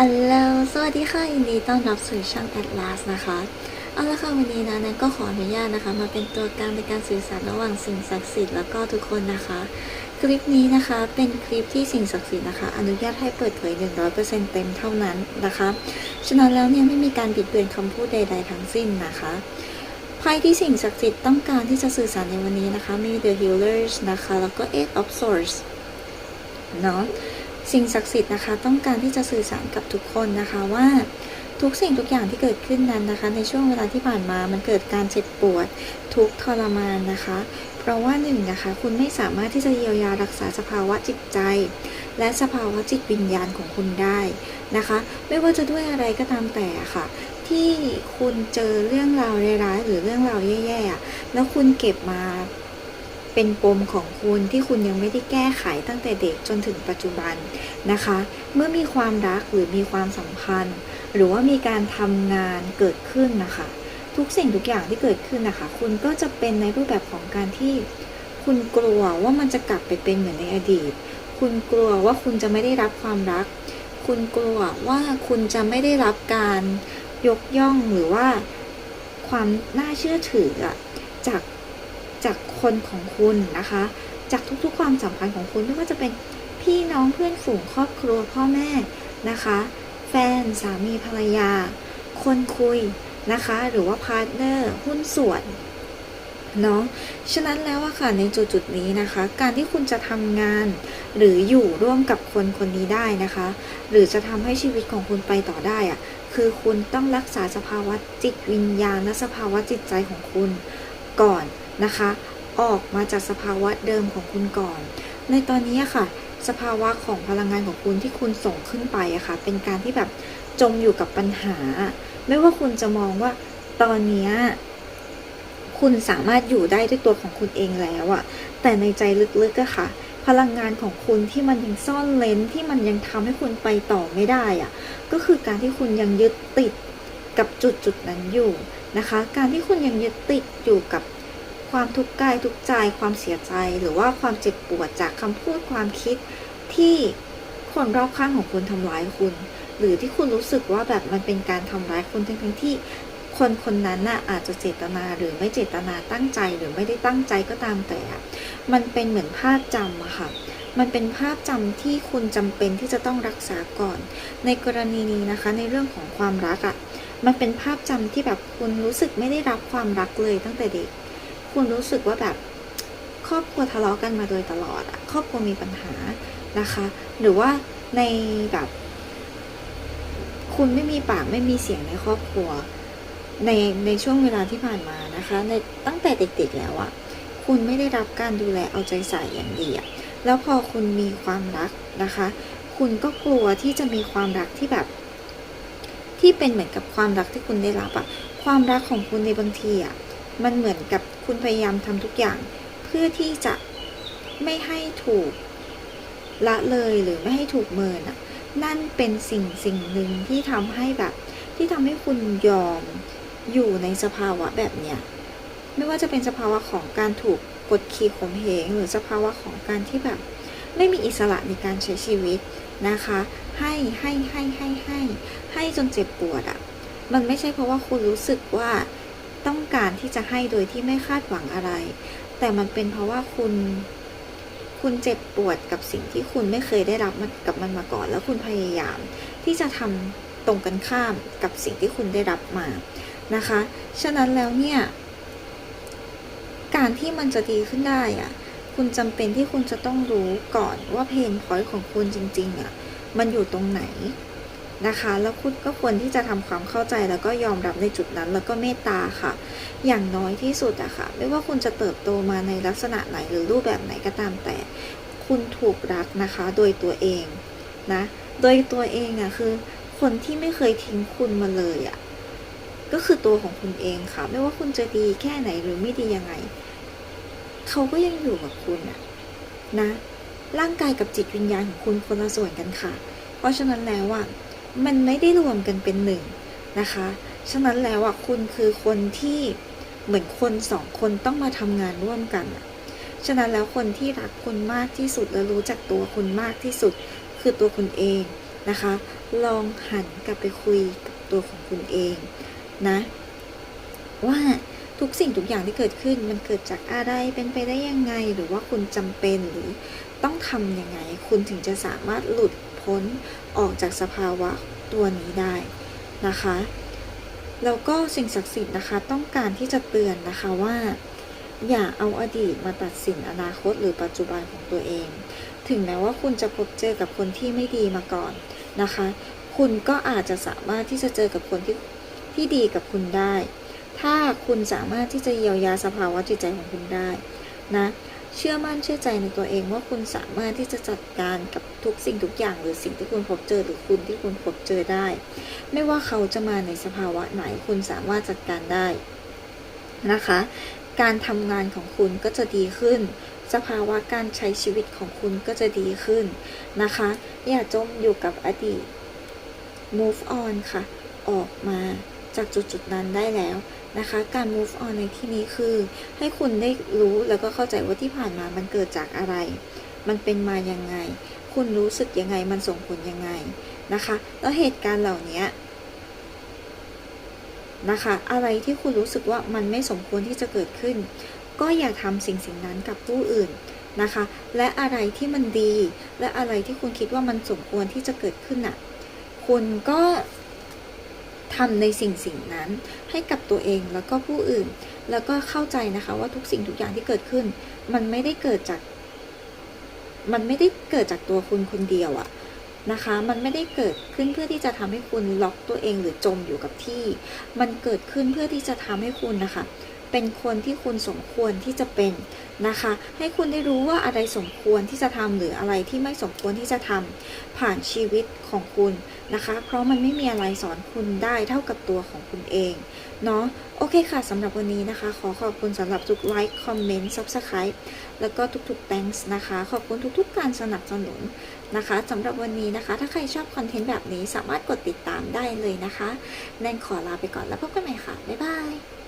อัลโหลสวัสดีค่ะยินดีต้อนรับสู่ช่อง Atlas นะคะ เอาละค่ะวันนี้นะแนนก็ขออนุญาตนะคะ มาเป็นตัวกลางในการสื่อสารระหว่างสิ่งศักดิ์สิทธิ์แล้วก็ทุกคนนะคะ คลิปนี้นะคะเป็นคลิปที่สิ่งศักดิ์สิทธิ์นะคะ อนุญาตให้เปิดเผย 100%เต็มเท่านั้นนะคะ ฉะนั้นแล้วเนี่ยไม่มีการบิดเบือนคำพูดใด ๆ ทั้งสิ้นนะคะไพ่ที่สิ่งศักดิ์สิทธิ์ต้องการที่จะสื่อสารในวันนี้นะคะมี The Healers นะคะแล้วก็ Eight of Swords เนาะ สิ่งศักดิ์สิทธิ์นะคะ ต้องการที่จะสื่อสารกับทุกคนนะคะว่าทุกสิ่งทุกอย่างที่เกิดขึ้นนั้นนะคะ ในช่วงเวลาที่ผ่านมามันเกิดการเจ็บปวด ทุกทรมานนะคะ เพราะว่าหนึ่งนะคะ คุณไม่สามารถที่จะเยียวยารักษาสภาวะจิตใจ และสภาวะจิตวิญญาณของคุณได้นะคะ ไม่ว่าจะด้วยอะไรก็ตามแต่ค่ะ ที่คุณเจอเรื่องราวร้ายๆหรือเรื่องราวแย่ๆแล้วคุณเก็บมา เป็นปมของคุณที่คุณยังไม่ได้แก้ไขตั้งแต่เด็กจนถึงปัจจุบันนะคะ เมื่อมีความรักหรือมีความสัมพันธ์ หรือว่ามีการทำงานเกิดขึ้นนะคะ ทุกสิ่งทุกอย่างที่เกิดขึ้นนะคะ คุณก็จะเป็นในรูปแบบของการที่ คุณกลัวว่ามันจะกลับไปเป็นเหมือนในอดีต คุณกลัวว่าคุณจะไม่ได้รับความรัก คุณกลัวว่าคุณจะไม่ได้รับการยกย่องหรือว่าความน่าเชื่อถืออะจาก จากคนของคุณนะคะ จากทุกๆความสัมพันธ์ของคุณไม่ว่าจะเป็นพี่น้องเพื่อนฝูงครอบครัวพ่อแม่นะคะ แฟนสามีภรรยา คนคุยนะคะ หรือว่าพาร์ทเนอร์หุ้นส่วนเนาะฉะนั้นแล้วอะค่ะในจุดจุดนี้นะคะ การที่คุณจะทำงานหรืออยู่ร่วมกับคนคนนี้ได้นะคะ หรือจะทำให้ชีวิตของคุณไปต่อได้อะคือคุณต้องรักษาสภาวะจิตวิญญาณและสภาวะจิตใจของคุณ ก่อนนะคะ ออกมาจากสภาวะเดิมของคุณก่อน ในตอนนี้ค่ะ สภาวะของพลังงานของคุณที่คุณส่งขึ้นไปอะค่ะ เป็นการที่แบบจมอยู่กับปัญหา ไม่ว่าคุณจะมองว่าตอนนี้คุณสามารถอยู่ได้ด้วยตัวของคุณเองแล้วอะแต่ในใจลึกๆอะค่ะ พลังงานของคุณที่มันยังซ่อนเลนที่มันยังทำให้คุณไปต่อไม่ได้อะก็คือการที่คุณยังยึดติด กับจุดจุดนั้นอยู่นะคะ การที่คุณยังยึดติดอยู่กับความทุกข์กายทุกข์ใจ ความเสียใจ หรือว่าความเจ็บปวดจากคำพูดความคิดที่คนรอบข้างของคุณทำร้ายคุณ หรือที่คุณรู้สึกว่าแบบมันเป็นการทำร้ายคุณทั้งที่คนคนนั้นน่ะอาจจะเจตนาหรือไม่เจตนาตั้งใจหรือไม่ได้ตั้งใจก็ตามแต่อะมันเป็นเหมือนภาพจำอะค่ะ มันเป็นภาพจำที่คุณจำเป็นที่จะต้องรักษาก่อน ในกรณีนี้นะคะในเรื่องของความรักอะ มันเป็นภาพจำที่แบบคุณรู้สึกไม่ได้รับความรักเลยตั้งแต่เด็ก คุณรู้สึกว่าแบบครอบครัวทะเลาะกันมาโดยตลอดอะครอบครัวมีปัญหานะคะ หรือว่าในแบบ คุณไม่มีปากไม่มีเสียงในครอบครัว ในในช่วงเวลาที่ผ่านมานะคะ ในตั้งแต่เด็กๆแล้วอะคุณไม่ได้รับการดูแลเอาใจใส่อย่างดีอะแล้วพอคุณมีความรักนะคะ คุณก็กลัวที่จะมีความรักที่แบบ ที่เป็นเหมือนกับความรักที่คุณได้รับอะความรักของคุณในบางทีอะมันเหมือนกับคุณพยายามทำทุกอย่าง เพื่อที่จะไม่ให้ถูกละเลยหรือไม่ให้ถูกเมินอะนั่นเป็นสิ่งสิ่งหนึ่งที่ทำให้แบบ ที่ทำให้คุณยอมอยู่ในสภาวะแบบเนี้ยไม่ว่าจะเป็นสภาวะของการถูกกดขี่ข่มเหงหรือสภาวะของการที่แบบ ไม่มีอิสระในการใช้ชีวิตนะคะ ให้ให้ให้ให้ให้ให้จนเจ็บปวดอะมันไม่ใช่เพราะว่าคุณรู้สึกว่าต้องการที่จะให้โดยที่ไม่คาดหวังอะไร แต่มันเป็นเพราะว่าคุณ คุณเจ็บปวดกับสิ่งที่คุณไม่เคยได้รับมันกับมันมาก่อน แล้วคุณพยายาม ที่จะทำตรงกันข้ามกับสิ่งที่คุณได้รับมานะคะ ฉะนั้นแล้วเนี่ย การที่มันจะดีขึ้นได้อะ คุณจำเป็นที่คุณจะต้องรู้ก่อนว่าเพนพอยต์ของคุณจริงๆอะมันอยู่ตรงไหนนะคะ แล้วคุณก็ควรที่จะทำความเข้าใจแล้วก็ยอมรับในจุดนั้น แล้วก็เมตตาค่ะ อย่างน้อยที่สุดอะค่ะ ไม่ว่าคุณจะเติบโตมาในลักษณะไหนหรือรูปแบบไหนก็ตามแต่ คุณถูกรักนะคะ โดยตัวเองนะ โดยตัวเองอะคือ คนที่ไม่เคยทิ้งคุณมาเลยอะก็คือตัวของคุณเองค่ะ ไม่ว่าคุณจะดีแค่ไหนหรือไม่ดียังไง เขาก็ยังอยู่กับคุณอะนะ ร่างกายกับจิตวิญญาณของคุณคนละส่วนกันค่ะ เพราะฉะนั้นแล้วอะมันไม่ได้รวมกันเป็นหนึ่งนะคะ ฉะนั้นแล้วอะคุณคือคนที่เหมือนคนสองคนต้องมาทำงานร่วมกันอะฉะนั้นแล้วคนที่รักคุณมากที่สุดและรู้จักตัวคุณมากที่สุด คือตัวคุณเองนะคะ ลองหันกลับไปคุยกับตัวของคุณเองนะ ว่า ทุกสิ่งทุกอย่างที่เกิดขึ้นมันเกิดจากอะไรเป็นไปได้ยังไง หรือว่าคุณจำเป็นหรือต้องทำยังไง คุณถึงจะสามารถหลุดพ้นออกจากสภาวะตัวนี้ได้นะคะแล้วก็สิ่งศักดิ์สิทธิ์นะคะต้องการที่จะเตือนนะคะว่า อย่าเอาอดีตมาตัดสินอนาคตหรือปัจจุบันของตัวเอง ถึงแม้ว่าคุณจะพบเจอกับคนที่ไม่ดีมาก่อนนะคะ คุณก็อาจจะสามารถที่จะเจอกับคนที่ที่ดีกับคุณได้ ถ้าคุณสามารถที่จะเยียวยาสภาวะจิตใจของคุณได้นะเชื่อมั่นเชื่อใจในตัวเองว่าคุณสามารถที่จะจัดการกับทุกสิ่งทุกอย่างหรือสิ่งที่คุณพบเจอหรือคุณที่คุณพบเจอได้ ไม่ว่าเขาจะมาในสภาวะไหนคุณสามารถจัดการได้นะคะ การทำงานของคุณก็จะดีขึ้น สภาวะการใช้ชีวิตของคุณก็จะดีขึ้นนะคะ อย่าจมอยู่กับอดีต move on ค่ะ ออกมาจากจุดจุดๆนั้นได้แล้ว นะคะ การ move on ในที่นี้คือ ให้คุณได้รู้แล้วก็เข้าใจว่าที่ผ่านมามันเกิดจากอะไร มันเป็นมายังไง คุณรู้สึกยังไง มันส่งผลยังไงนะคะ แล้วเหตุการณ์เหล่านี้นะคะ อะไรที่คุณรู้สึกว่ามันไม่สมควรที่จะเกิดขึ้น ก็อย่าทำสิ่งสิ่งนั้นกับผู้อื่นนะคะ และอะไรที่มันดี และอะไรที่คุณคิดว่ามันสมควรที่จะเกิดขึ้นน่ะ คุณก็ ทำในสิ่งสิ่งนั้น ให้กับตัวเองแล้วก็ผู้อื่น แล้วก็เข้าใจนะคะว่าทุกสิ่งทุกอย่างที่เกิดขึ้น มันไม่ได้เกิดจาก มันไม่ได้เกิดจากตัวคุณคนเดียวอะนะคะ มันไม่ได้เกิดขึ้นเพื่อที่จะทำให้คุณล็อกตัวเองหรือจมอยู่กับที่ มันเกิดขึ้นเพื่อที่จะทำให้คุณนะคะ เป็นคนที่คุณสมควรที่จะเป็นนะคะ ให้คุณได้รู้ว่าอะไรสมควรที่จะทำหรืออะไรที่ไม่สมควรที่จะทำผ่านชีวิตของคุณนะคะ เพราะมันไม่มีอะไรสอนคุณได้เท่ากับตัวของคุณเองเนาะโอเคค่ะสำหรับวันนี้นะคะ ขอขอบคุณสำหรับทุกไลค์คอมเมนต์ subscribe แล้วก็ทุกๆ thanks นะคะ ขอบคุณทุกๆ การสนับสนุนนะคะสำหรับวันนี้นะคะ ถ้าใครชอบคอนเทนต์แบบนี้สามารถกดติดตามได้เลยนะคะ แนนขอลาไปก่อนแล้วพบกันใหม่ค่ะ บ๊ายบาย